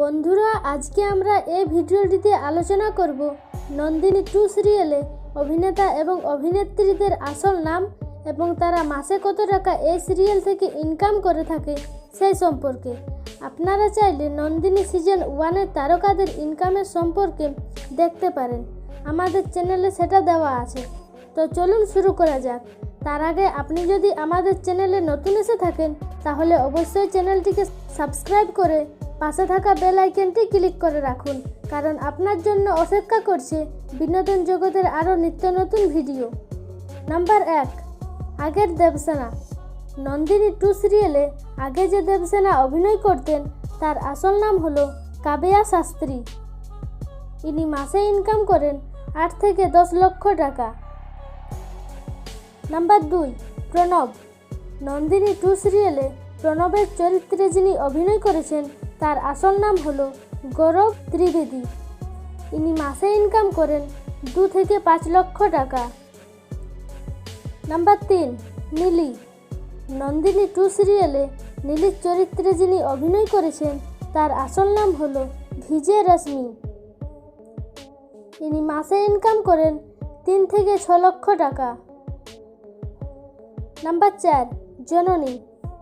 বন্ধুরা, আজকে আমরা এই ভিডিওটিতে আলোচনা করব নন্দিনী টু সিরিয়ালে অভিনেতা এবং অভিনেত্রীদের আসল নাম এবং তারা মাসে কত টাকা এই সিরিয়াল থেকে ইনকাম করে থাকে সেই সম্পর্কে। আপনারা চাইলে নন্দিনী সিজন ওয়ানের তারকাদের ইনকামের সম্পর্কে দেখতে পারেন। আমাদের চ্যানেলে সেটা দেওয়া আছে। তো চলুন শুরু করা যাক। তার আগে আপনি যদি আমাদের চ্যানেলে নতুন এসে থাকেন, তাহলে অবশ্যই চ্যানেলটিকে সাবস্ক্রাইব করে পাশে থাকা বেল আইকনটি ক্লিক করে রাখুন, কারণ আপনার জন্য অপেক্ষা করছে বিনোদন জগতের আরও নিত্য নতুন ভিডিও নাম্বার এক, আগের দেবসেনা। নন্দিনী টু সিরিয়ালে আগে যে দেবসেনা অভিনয় করতেন, তার আসল নাম হলো কাবেয়া শাস্ত্রী। ইনি মাসে ইনকাম করেন আট থেকে দশ লক্ষ টাকা। নাম্বার দুই, প্রণব। নন্দিনী টু সিরিয়ালে প্রণবের চরিত্রে যিনি অভিনয় করেছেন তার আসল নাম হলো গৌরব ত্রিবেদী। ইনি মাসে ইনকাম করেন দু থেকে পাঁচ লক্ষ টাকা। নাম্বার তিন, নীলি। নন্দিনী টু সিরিয়ালে নীলির চরিত্রে যিনি অভিনয় করেছেন, তার আসল নাম হলো ভিজে রশ্মি। ইনি মাসে ইনকাম করেন তিন থেকে ছ লক্ষ টাকা। নাম্বার চার, জননী।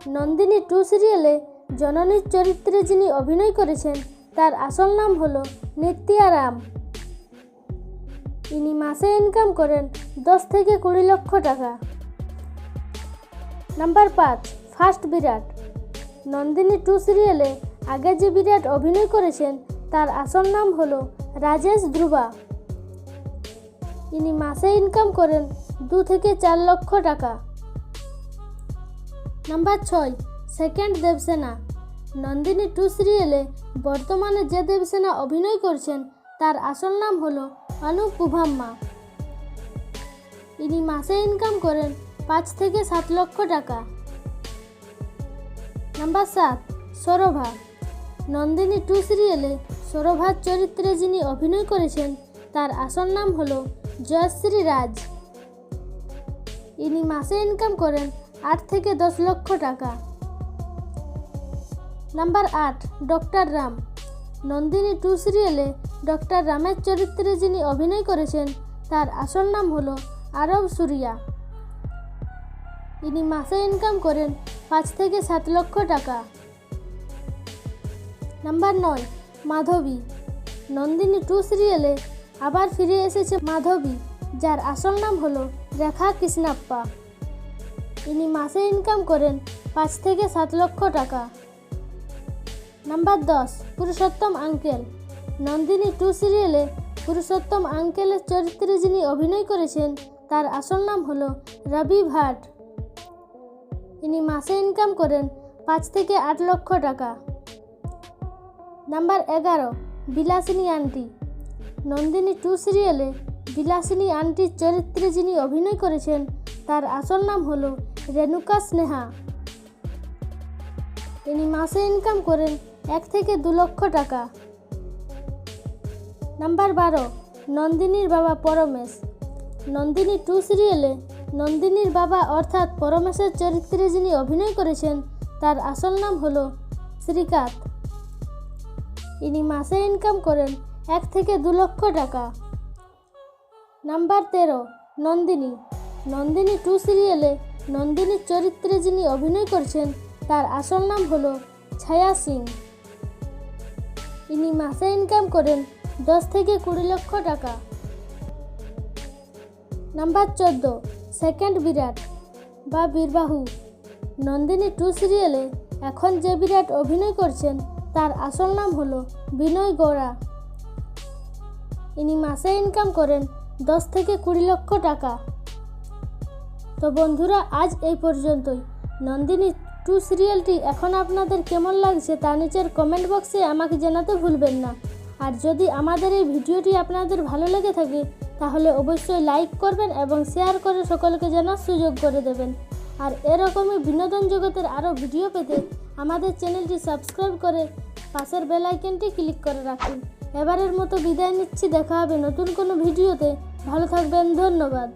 নন্দিনী টু সিরিয়ালে জননীর চরিত্রে যিনি অভিনয় করেছেন, তার আসল নাম হলো নিত্যা রাম। ইনি মাসে ইনকাম করেন দশ থেকে কুড়ি লক্ষ টাকা। নাম্বার পাঁচ, ফার্স্ট বিরাট। নন্দিনী টু সিরিয়ালে আগে যে বিরাট অভিনয় করেছেন, তার আসল নাম হলো রাজেশ ধ্রুবা। ইনি মাসে ইনকাম করেন দু থেকে চার লক্ষ টাকা। নাম্বার ছয় সেকেন্ড দেবসেনা। নন্দিনী টু সিরিয়ালে বর্তমানে যে দেবসেনা অভিনয় করছেন, তার আসল নাম হলো অনুপ পুভাম্মা ইনি মাসে ইনকাম করেন পাঁচ থেকে সাত লক্ষ টাকা। নাম্বার সাত, সৌরভা। নন্দিনী টু সিরিয়ালে সৌরভার চরিত্রে যিনি অভিনয় করেছেন, তার আসল নাম হলো জয়শ্রী রাজ। ইনি মাসে ইনকাম করেন আট থেকে দশ লক্ষ টাকা। নাম্বার আট, ডক্টর রাম। নন্দিনী টু সিরিয়ালে ডক্টর রামের চরিত্রে যিনি অভিনয় করেছেন, তার আসল নাম হলো আরব সুরিয়া। ইনি মাসে ইনকাম করেন পাঁচ থেকে সাত লক্ষ টাকা। নাম্বার নয়, মাধবী। নন্দিনী টু সিরিয়ালে আবার ফিরে এসেছে মাধবী, যার আসল নাম হলো রেখা কৃষ্ণাপ্পা। ইনি মাসে ইনকাম করেন পাঁচ থেকে সাত লক্ষ টাকা। নাম্বার দশ, পুরুষোত্তম আঙ্কেল। নন্দিনী টু সিরিয়ালে পুরুষোত্তম আঙ্কেলের চরিত্রে যিনি অভিনয় করেছেন, তার আসল নাম হলো রবি ভাট। ইনি মাসে ইনকাম করেন পাঁচ থেকে আট লক্ষ টাকা। নাম্বার এগারো, বিলাসিনী আন্টি। নন্দিনী টু সিরিয়ালে বিলাসিনী আন্টির চরিত্রে যিনি অভিনয় করেছেন, তার আসল নাম হলো রেণুকা স্নেহা। ইনি মাসে ইনকাম করেন এক থেকে দু লক্ষ টাকা। নাম্বার বারো, নন্দিনীর বাবা পরমেশ। নন্দিনী টু সিরিয়ালে নন্দিনীর বাবা অর্থাৎ পরমেশের চরিত্রে যিনি অভিনয় করেছেন, তার আসল নাম হলো শ্রীকাত ইনি মাসে ইনকাম করেন এক থেকে দু লক্ষ টাকা। নাম্বার তেরো, নন্দিনী। নন্দিনী টু সিরিয়ালে নন্দিনীর চরিত্রে যিনি অভিনয় করছেন, তার আসল নাম হলো ছায়া সিং। ইনি মাসে ইনকাম করেন দশ থেকে কুড়ি লক্ষ টাকা। নাম্বার চোদ্দ সেকেন্ড বিরাট বা বীরবাহু। নন্দিনী টু সিরিয়ালে এখন যে বিরাট অভিনয় করছেন, তার আসল নাম হলো বিনয় গৌড়া। ইনি মাসে ইনকাম করেন দশ থেকে কুড়ি লক্ষ টাকা। তো বন্ধুরা, আজ এই পর্যন্তই। নন্দিনী টু সিরিয়ালটি এখন আপনাদের কেমন লাগছে তা নিচের কমেন্ট বক্সে আমাকে জানাতে ভুলবেন না। আর যদি আমাদের এই ভিডিওটি আপনাদের ভালো লেগে থাকে, তাহলে অবশ্যই লাইক করবেন এবং শেয়ার করে সকলকে জানার সুযোগ করে দেবেন। আর এরকমই বিনোদন জগতের আরও ভিডিও পেতে আমাদের চ্যানেলটি সাবস্ক্রাইব করে পাশের বেল ক্লিক করে রাখুন। এবারের মতো বিদায় নিচ্ছি, দেখা হবে নতুন কোনো ভিডিওতে। ভালো থাকবেন, ধন্যবাদ।